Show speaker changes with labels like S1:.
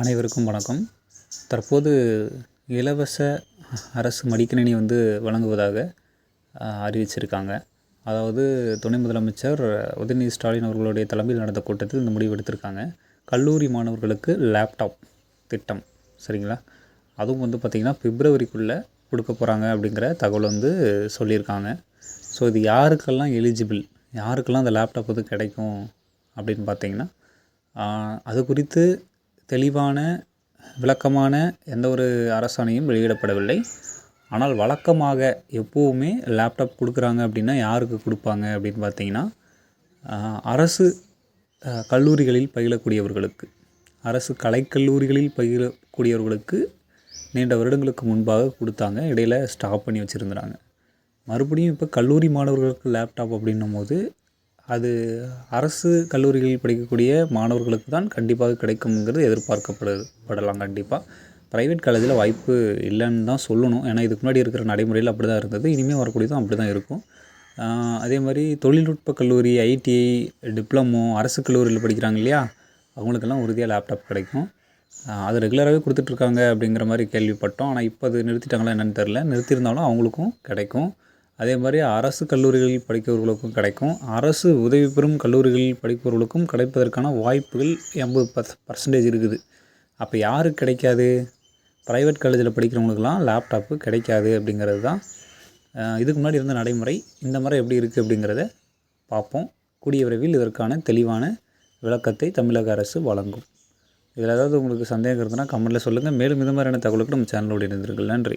S1: அனைவருக்கும் வணக்கம். தற்போது இலவச அரசு மடிக்கணினி வந்து வழங்குவதாக அறிவிச்சிருக்காங்க. அதாவது துணை முதலமைச்சர் உதயநிதி ஸ்டாலின் அவர்களுடைய தலைமையில் நடந்த கூட்டத்தில் இந்த முடிவு எடுத்திருக்காங்க. கல்லூரி மாணவர்களுக்கு லேப்டாப் திட்டம் சரிங்களா? அதுவும் வந்து பார்த்திங்கன்னா பிப்ரவரிக்குள்ளே கொடுக்க போகிறாங்க அப்படிங்கிற தகவல் வந்து சொல்லியிருக்காங்க. ஸோ இது யாருக்கெல்லாம் எலிஜிபிள் யாருக்கெல்லாம் அந்த லேப்டாப் வந்து கிடைக்கும் அப்படின்னு பார்த்தீங்கன்னா அது குறித்து தெளிவான விளக்கமான எந்த ஒரு அரசாணையும் வெளியிடப்படவில்லை. ஆனால் வழக்கமாக எப்போவுமே லேப்டாப் கொடுக்குறாங்க அப்படின்னா யாருக்கு கொடுப்பாங்க அப்படின்னு பார்த்தீங்கன்னா அரசு கல்லூரிகளில் பயிலக்கூடியவர்களுக்கு அரசு கலைக்கல்லூரிகளில் பயிலக்கூடியவர்களுக்கு நீண்ட வருடங்களுக்கு முன்பாக கொடுத்தாங்க. இடையில ஸ்டாப் பண்ணி வச்சுருந்துறாங்க மறுபடியும் இப்போ கல்லூரி மாணவர்களுக்கு லேப்டாப் அப்படின்னும் போது அது அரசு கல்லூரிகளில் படிக்கக்கூடிய மாணவர்களுக்கு தான் கண்டிப்பாக கிடைக்கும்ங்கிறது எதிர்பார்க்கப்படுது படலாம் கண்டிப்பாக ப்ரைவேட் காலேஜில் வாய்ப்பு இல்லைன்னு தான் சொல்லணும். ஏன்னா இதுக்கு முன்னாடி இருக்கிற நடைமுறையில் அப்படி தான் இருந்தது. இனிமேல் வரக்கூடியதும் அப்படி தான் இருக்கும் அதே மாதிரி தொழில்நுட்ப கல்லூரி ஐடிஐ டிப்ளமோ அரசு கல்லூரியில் படிக்கிறாங்க இல்லையா? அவங்களுக்கெல்லாம் உறுதியாக லேப்டாப் கிடைக்கும். அது ரெகுலராகவே கொடுத்துட்ருக்காங்க அப்படிங்கிற மாதிரி கேள்விப்பட்டோம். ஆனால் இப்போ அது நிறுத்திட்டாங்களா என்னென்னு தெரில நிறுத்தியிருந்தாலும் அவங்களுக்கும் கிடைக்கும். அதே மாதிரி அரசு கல்லூரிகளில் படிக்கிறவர்களுக்கும் கிடைக்கும். அரசு உதவி பெறும் கல்லூரிகளில் படிப்பவர்களுக்கும் கிடைப்பதற்கான வாய்ப்புகள் எண்பது பர்ஸ் பர்சன்டேஜ் இருக்குது. அப்போ யாருக்கு கிடைக்காது? ப்ரைவேட் காலேஜில் படிக்கிறவங்களுக்கெல்லாம் லேப்டாப்பு கிடைக்காது அப்படிங்கிறது தான் இதுக்கு முன்னாடி இருந்த நடைமுறை. இந்த முறை எப்படி இருக்குது அப்படிங்கிறத பார்ப்போம். கூடிய விரைவில் இதற்கான தெளிவான விளக்கத்தை தமிழக அரசு வழங்கும். இதில் ஏதாவது உங்களுக்கு சந்தேகம் இருந்ததுன்னா கமெண்ட்டில் சொல்லுங்கள் மேலும் இது மாதிரியான தகவலுக்கு நம்ம சேனலோடு இணைந்திருங்கள். நன்றி.